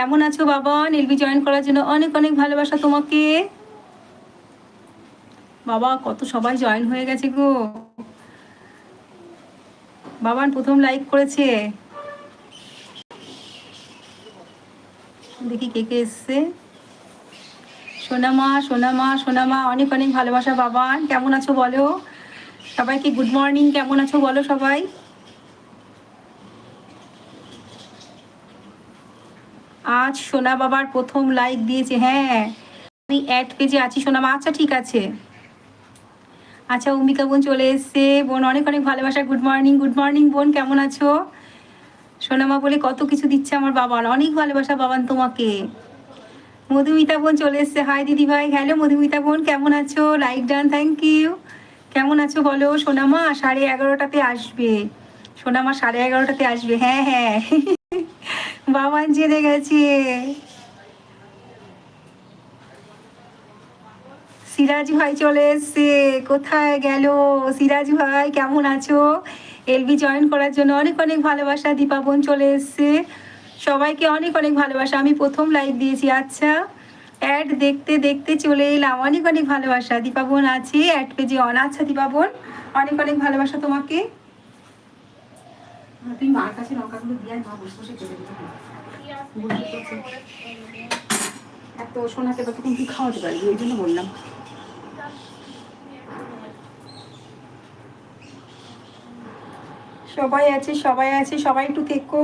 কেমন আছো বাবা এলবি জয়েন করার জন্য অনেক অনেক ভালোবাসা তোমাকে। বাবা, কত সবাই জয়েন হয়ে গেছে গো। বাবান, প্রথম লাইক করেছে। দেখি কে কে এসছে। সোনামা সোনামা সোনামা, অনেক অনেক ভালোবাসা বাবান। কেমন আছো বলো? সবাইকে গুড মর্নিং কেমন আছো বলো সবাই? আজ সোনা বাবার প্রথম লাইক দিয়েছে হ্যাঁ। আমি অ্যাড পেজে আছি সোনা আচ্ছা ঠিক আছে। আচ্ছা অম্বিকা বোন চলে এসছে। বোন, অনেক অনেক ভালোবাসা। গুড মর্নিং গুড মর্নিং বোন, কেমন আছো? সোনামা বলে, কত কিছু দিচ্ছে আমার বাবার। অনেক ভালোবাসা বাবান তোমাকে। মধুমিতা বোন চলে এসছে। হাই দিদি ভাই। হ্যালো মধুমিতা বোন, কেমন আছো? লাইক ডান থ্যাংক ইউ কেমন আছো বলো? সোনামা সাড়ে এগারোটাতে আসবে। সোনামা সাড়ে এগারোটাতে আসবে। হ্যাঁ হ্যাঁ। বাবান জেনে গেছে। সিরাজ ভাই চলে এসছে। কোথায় গেল? সিরাজ ভাই, কেমন আছো? এলবি জয়েন করার জন্য অনেক অনেক ভালোবাসা। দীপা বোন চলে এসছে। সবাইকে অনেক অনেক ভালোবাসা। আমি প্রথম লাইভ দিয়েছি। আচ্ছা অ্যাড দেখতে দেখতে চলে এলাম। অনেক অনেক ভালোবাসা। দীপাবন আছে অ্যাড পেজে অন আচ্ছা দীপা বোন, অনেক অনেক ভালোবাসা তোমাকে। তুই মার কাছে লঙ্কাগুলো দিয়ে মা বসে বসে এত ততক্ষণ তুই খাওয়াতে পারবি ওই জন্য বললাম। সবাই আছে সবাই আছে, সবাই একটু থেকো।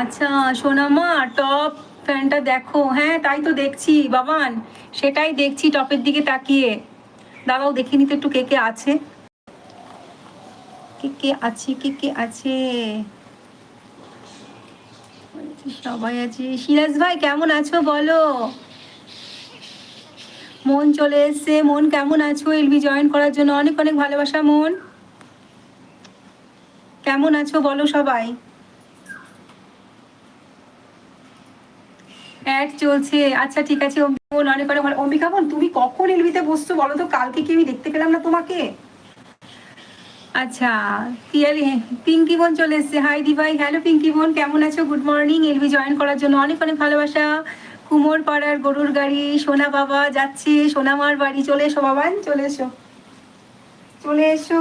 আচ্ছা সোনামা, টপ, ফ্যানটা দেখো। হ্যাঁ তাই তো দেখছি, বাবান, সেটাই দেখছি, টপের দিকে তাকিয়ে। দাদাও দেখে নিতে একটু কে কে আছে। কে কে আছে, কে কে আছে? সবাই আছে। সিরাজ ভাই, কেমন আছো বলো? মন চলে এসছে। মন কেমন আছো? এলবি জয়েন করার জন্য অনেক অনেক ভালোবাসা, মন। কেমন আছো বলো সবাই? অ্যাড চলছে। আচ্ছা ঠিক আছে। অম্বিকা অনেক অনেক ভালো অম্বিকা বোন তুমি কখন এলবিতে বসছো বলো তো? কালকে কি আমি দেখতে পেলাম না তোমাকে? আচ্ছা তিয়ালি পিঙ্কি বোন চলে এসছে। হাই দি ভাই হ্যালো পিঙ্কি বোন, কেমন আছো? গুড মর্নিং এলবি জয়েন করার জন্য অনেক অনেক ভালোবাসা। কুমোর পাড়ার গরুর গাড়ি, সোনা বাবা যাচ্ছে সোনামার বাড়ি, চলে এসো বাবান চলে এসো। চলে এসো।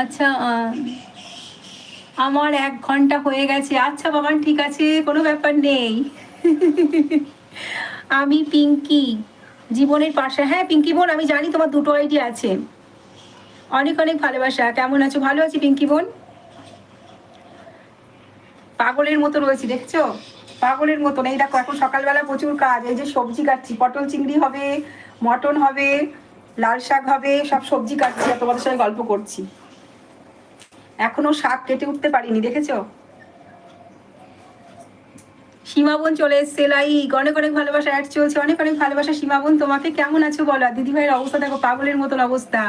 আচ্ছা আমার এক ঘণ্টা হয়ে গেছে। আচ্ছা বাবান ঠিক আছে, কোনো ব্যাপার নেই। আমি পিঙ্কি। জীবনের পাশে। হ্যাঁ পিঙ্কি বোন, আমি জানি তোমার দুটো আইডি আছে। অনেক অনেক ভালোবাসা। কেমন আছো? ভালো আছি, পিঙ্কি বোন? পাগলের মতো রয়েছি, দেখছ? পাগলের মতো এই দেখো, এখন সকালবেলা প্রচুর কাজ। এই যে সবজি কাটছি। পটল চিংড়ি হবে, মটন হবে, লাল শাক হবে, সব সবজি কাটছি আর তোমাদের সঙ্গে গল্প করছি। এখনও শাক কেটে উঠতে পারিনি, দেখেছ? সীমা বোন চলে এসছে লাইক অনেক অনেক ভালোবাসা অ্যাড চলছে, অনেক অনেক ভালোবাসা। সীমা বোন তোমাকে কেমন আছো বলো? দিদি ভাইয়ের অবস্থা দেখো, পাগলের মতন অবস্থা।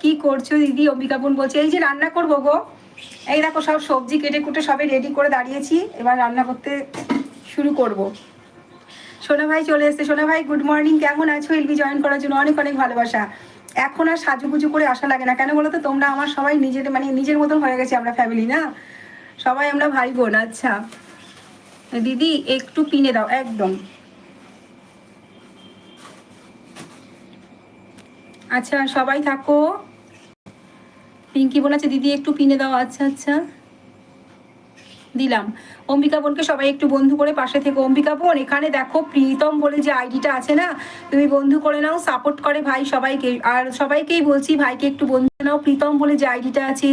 কি করছ দিদি? অম্বিকা বোন বলছে, এই যে রান্না করব গো। এই দেখো, সব সবজি কেটে কুটে সবে রেডি করে দাঁড়িয়েছি। এবার রান্না করতে শুরু করব। সোনা ভাই চলে এসছে। সোনা ভাই গুড মর্নিং কেমন আছো? এলবি জয়েন করার জন্য অনেক অনেক ভালোবাসা। এখন আর সাজুগুজু করে আসা লাগে না। কেন বলো তো? তোমরা আমার সবাই নিজের মানে নিজের মতন হয়ে গেছে আমরা ফ্যামিলি না? সবাই আমরা ভাই বোন আচ্ছা। দিদি, একটু পিনে দাও, একদম। আচ্ছা সবাই থাকো। পিঙ্কি বোন আছে দিদি, একটু পিনে দাও। আচ্ছা আচ্ছা। দিলাম। অম্বিকা বোনকে সবাই একটু বন্ধু করে পাশে থেকে। অম্বিকা বোন, এখানে দেখো, প্রীতম বলে যে আইডিটা আছে না? তুমি বন্ধু করে নাও সাপোর্ট করে ভাই সবাইকে। আর সবাইকেই বলছি, ভাইকে একটু বন্ধু নাও, প্রীতম বলে যে আইডিটা আছে।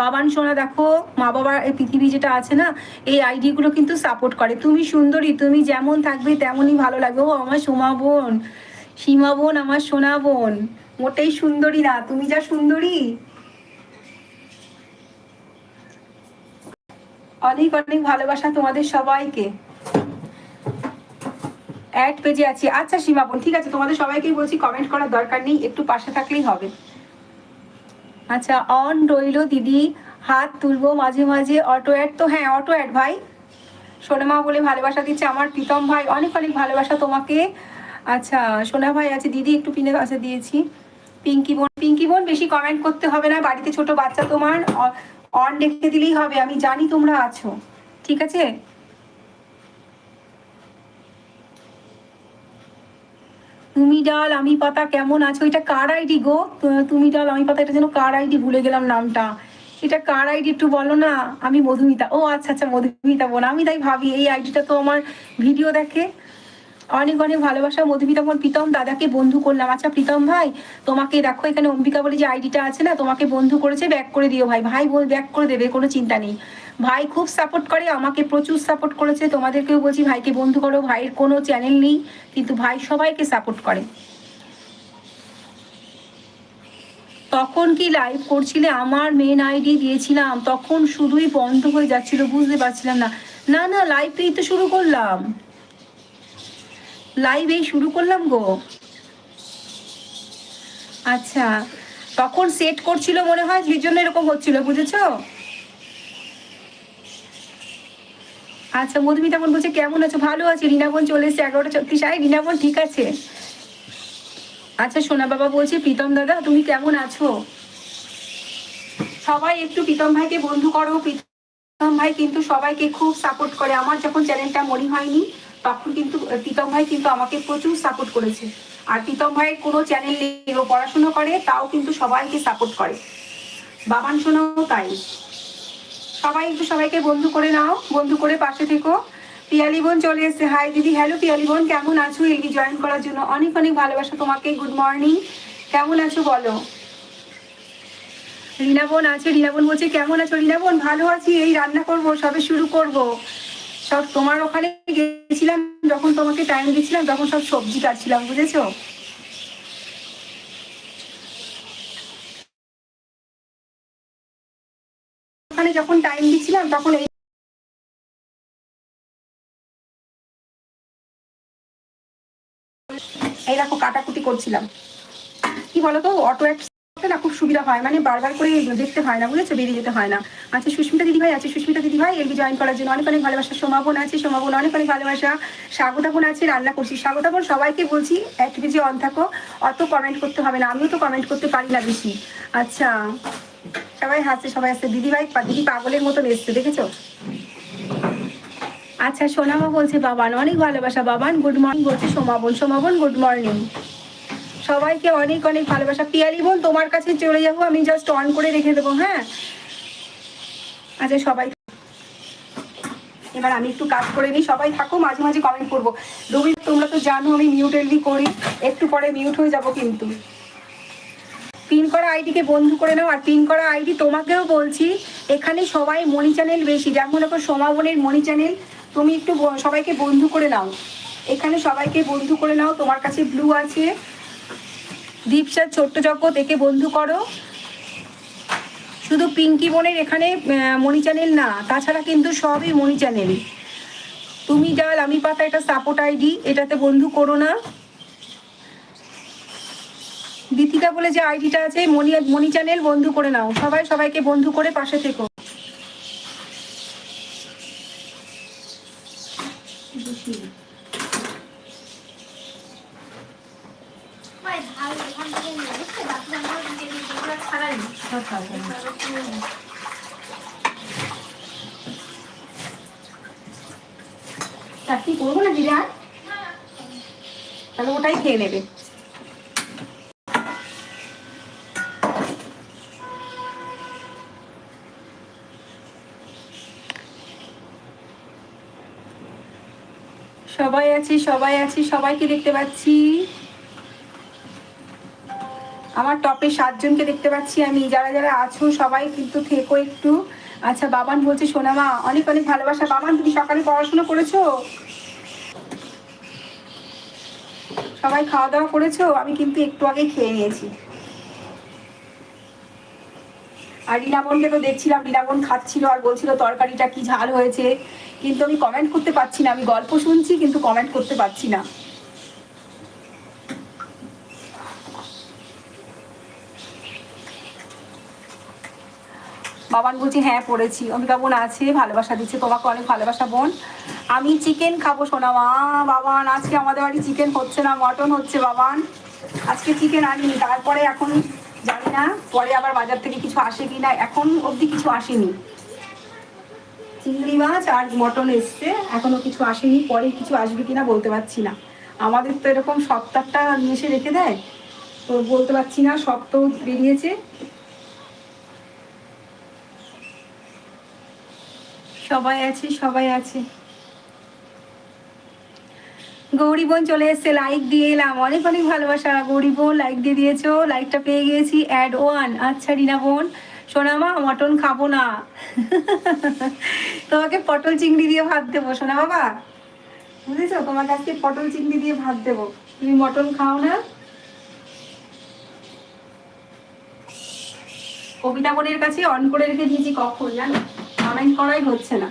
বাবান সোনা, দেখো, মা বাবার এই পৃথিবী যেটা আছে না, এই আইডিগুলো কিন্তু সাপোর্ট করে। তুমি সুন্দরী, তুমি যেমন থাকবে তেমনই ভালো লাগবে। ও আমার সোমা বোন, সীমা বোন, আমার সোনা বোন। মোটেই সুন্দরী না। তুমি যা সুন্দরী। অনেক অনেক ভালোবাসা তোমাদের সবাইকে। অ্যাড পেজে আছি। আচ্ছা সীমা বোন, ঠিক আছে। তোমাদের সবাইকেই বলছি কমেন্ট করার দরকার নেই। একটু পাশে থাকলেই হবে। আচ্ছা অন রইল দিদি, হাত তুলবো মাঝে মাঝে অটো অ্যাড তো হ্যাঁ অটো অ্যাড ভাই। সোনামা বলে ভালোবাসা দিচ্ছে আমার, প্রীতম ভাই, অনেক অনেক ভালোবাসা তোমাকে। আচ্ছা সোনা ভাই আছে দিদি একটু পিনে আছে দিয়েছি। পিঙ্কি বোন পিঙ্কি বোন বেশি কমেন্ট করতে হবে না, বাড়িতে ছোট বাচ্চা তোমার অন রেখে দিলেই হবে, আমি জানি তোমরা আছো। ঠিক আছে? তুমি ডাল, আমি পাতা কেমন আছো? এটা কার আইডি গো? তুমি ডাল, আমি পাতা, এটা যেন কার আইডি? ভুলে গেলাম নামটা। এটা কার আইডি একটু বলো না? আমি মধুমিতা। ও আচ্ছা আচ্ছা মধুমিতা বোন। আমি তাই ভাবি, এই আইডিটা তো আমার ভিডিও দেখে। অনেক অনেক ভালোবাসা মধুমিতা বোন প্রীতম, দাদাকে বন্ধু করলাম। আচ্ছা প্রীতম ভাই, তোমাকে দেখো, এখানে অম্বিকা বলে যে আইডিটা আছে না, তোমাকে বন্ধু করেছে, ব্যাক করে দিও ভাই। ভাই বল, ব্যাক করে দেবে, কোনো চিন্তা নেই। ভাই খুব সাপোর্ট করে, আমাকে প্রচুর সাপোর্ট করেছে। তোমাদেরকেও বলছি, ভাইকে বন্ধু করো, ভাইয়ের কোনো চ্যানেল নেই, কিন্তু ভাই সবাইকে সাপোর্ট করে। তখন কি লাইভ করছিলে? আমার মেন আইডি দিয়েছিলাম। তখন শুধুই বন্ধ হয়ে যাচ্ছিল, বুঝতে পারছিলাম না। না না লাইভ লাইভটাই তো শুরু করলাম। লাইভ এই শুরু করলাম গো। আচ্ছা তখন সেট করছিল মনে হয়? সেই জন্য এরকম হচ্ছিল, বুঝেছ? আচ্ছা মধুমিতা বোন বলছে, কেমন আছো? ভালো আছে রিনা বোন চলে এসছে, এগারোটা ছত্রিশ আয় রিনা বোন ঠিক আছে। আচ্ছা সোনা বাবা বলছে, প্রীতম দাদা, তুমি কেমন আছো? সবাই একটু প্রীতম ভাইকে বন্ধু করো। প্রীতম ভাই কিন্তু সবাইকে খুব সাপোর্ট করে। আমার যখন চ্যানেলটা মনে হয়নি তখন কিন্তু প্রীতম ভাই কিন্তু আমাকে প্রচুর সাপোর্ট করেছে। আর প্রীতম ভাইয়ের কোনো চ্যানেল নেই, ও পড়াশোনা করে, তাও কিন্তু সবাইকে সাপোর্ট করে। বাবান শোনাও তাই। সবাই একটু সবাইকে বন্ধু করে নাও, বন্ধু করে পাশে থেকো। পিয়ালি বোন চলে এসছে। হাই দিদি। হ্যালো পিয়ালি বোন। কেমন আছো? এলবি জয়েন করার জন্য অনেক অনেক ভালোবাসা তোমাকে। গুড মর্নিং কেমন আছো বলো? রিনা বোন আছে। রিনা বোন বলছে, কেমন আছো রিনা বোন? ভালো আছি। এই রান্না করব, সবে শুরু করব। সব তোমার ওখানে গেছিলাম, যখন তোমাকে টাইম দিয়েছিলাম, তখন সব সবজি কাটছিলাম, বুঝেছ? ওখানে যখন টাইম দিচ্ছিলাম, তখন এই এই দেখো কাটাকুটি করছিলাম। কি বলতো, অটো না খুব সুবিধা হয়। মানে বারবার করে দেখতে হয় না, বুঝেছ? বেরিয়ে যেতে হয় না। আচ্ছা সুস্মিতা দিদি ভাই আছে। সুস্মিতা দিদি ভাই, এলবি জয়েন করার জন্য অনেক অনেক ভালোবাসা। সোমাবন আছে সোমাবন অনেক অনেক ভালোবাসা। স্বাগতা বোন আছে, রান্না করছি। স্বাগতা বোন, সবাইকে বলছি এক কেজি অন থাকো। অত কমেন্ট করতে হবে না। আমিও তো কমেন্ট করতে পারি না বেশি। আচ্ছা সবাই হাসছে, সবাই আসছে দিদি ভাই দিদি পাগলের মতন এসছে, দেখেছ? আচ্ছা সোনামা বলছে, বাবান, অনেক ভালোবাসা। বাবান গুড মর্নিং বলছে সোমাবন সোমাবন গুড মর্নিং সবাইকে অনেক অনেক ভালোবাসা। পিয়ালি বোন, তোমার কাছে চলে যাব, আমি জাস্ট অন করে রেখে দেবো হ্যাঁ? আচ্ছা সবাই। এবার আমি একটু কাজ করে নিই, সবাই থাকো, মাঝে মাঝে কমেন্ট করব। রবি, তোমরা তো জানো, আমি মিউট এলবি করি, একটু পরে মিউট হয়ে যাব কিন্তু। পিন করা আইডিকে বন্ধু করে নাও, আর পিন করা আইডি তোমাকেও বলছি, এখানে সবাই মনি চ্যানেল বেশি, যেমন দেখো সোমাবনের মনি চ্যানেল তুমি একটু সবাইকে বন্ধু করে নাও। এখানে সবাইকে বন্ধু করে নাও, তোমার কাছে ব্লু আছে দীপসার ছোট্ট জগৎ, একে বন্ধু করো। শুধু পিঙ্কি বোনের এখানে মনি চ্যানেল না, তাছাড়া কিন্তু সবই মনি চ্যানেল তুমি ডাল আমি পাতা এটা সাপোর্ট আইডি এটাতে বন্ধু করো না। দীপিকা বলে যে আইডিটা আছে মনি মনি চ্যানেল বন্ধু করে নাও। সবাই সবাইকে বন্ধু করে পাশে থেকো ভাই ভাই এখান থেকে নিয়ে বুঝতে পারছি আমরা যেগুলো ছাড়াই চাকরি করব না তাহলে ওটাই খেয়ে নেবে। সবাই আছি সবাই আছি, সবাইকে দেখতে পাচ্ছি। আমার টপে সাতজনকে দেখতে পাচ্ছি আমি। যারা যারা আছো সবাই কিন্তু থেকো একটু। আচ্ছা বাবান বলছে সোনামা অনেক অনেক ভালোবাসা। বাবান, তুমি সকালে পড়াশোনা করেছ? সবাই খাওয়া দাওয়া করেছ? আমি কিন্তু একটু আগে খেয়ে নিয়েছি। আর রিনাবনকে তো দেখছিলাম রিনাবন খাচ্ছিল আর বলছিল, তরকারিটা কি ঝাল হয়েছে? কিন্তু আমি কমেন্ট করতে পারছি না। আমি গল্প শুনছি, কিন্তু কমেন্ট করতে পারছি না। বাবান বলছে হ্যাঁ পড়েছি। অমিতা বোন আছে, ভালোবাসা দিচ্ছে তোমাকে, অনেক ভালোবাসা বোন। আমি চিকেন খাব শোনা মা, বাবান, আজকে আমাদের বাড়ি চিকেন হচ্ছে না মটন হচ্ছে, বাবান। আজকে চিকেন আনিনি, তারপরে এখন জানি না, পরে আবার বাজার থেকে কিছু আসে কি না, এখন অবধি কিছু আসেনি। চিংড়ি মাছ আর মটন এসছে, এখনও কিছু আসেনি, পরে কিছু আসবে কিনা বলতে পারছি না। আমাদের তো এরকম সপ্তাহটা নিয়ে এসে রেখে দেয়, তো বলতে পারছি না, সপ্তাহ বেরিয়েছে। সবাই আছে সবাই আছে। গৌরী বোন চলে এসছে লাইক দিয়ে এলাম। অনেক অনেক ভালোবাসা। গৌরী বোন লাইক দিয়ে দিয়েছ লাইকটা পেয়ে গিয়েছি। অ্যাড ওয়ান আচ্ছা রিনা বোন, সোনামা, মটন খাব না। তোমাকে পটল চিংড়ি দিয়ে ভাত দেবো সোনা বাবা বুঝেছ? তোমাকে আজকে পটল চিংড়ি দিয়ে ভাত দেবো। তুমি মটন খাও না। কবিতা বোনের কাছে অন করে রেখে দিয়েছি কখন, জানো? অনলাইন করাই হচ্ছে না।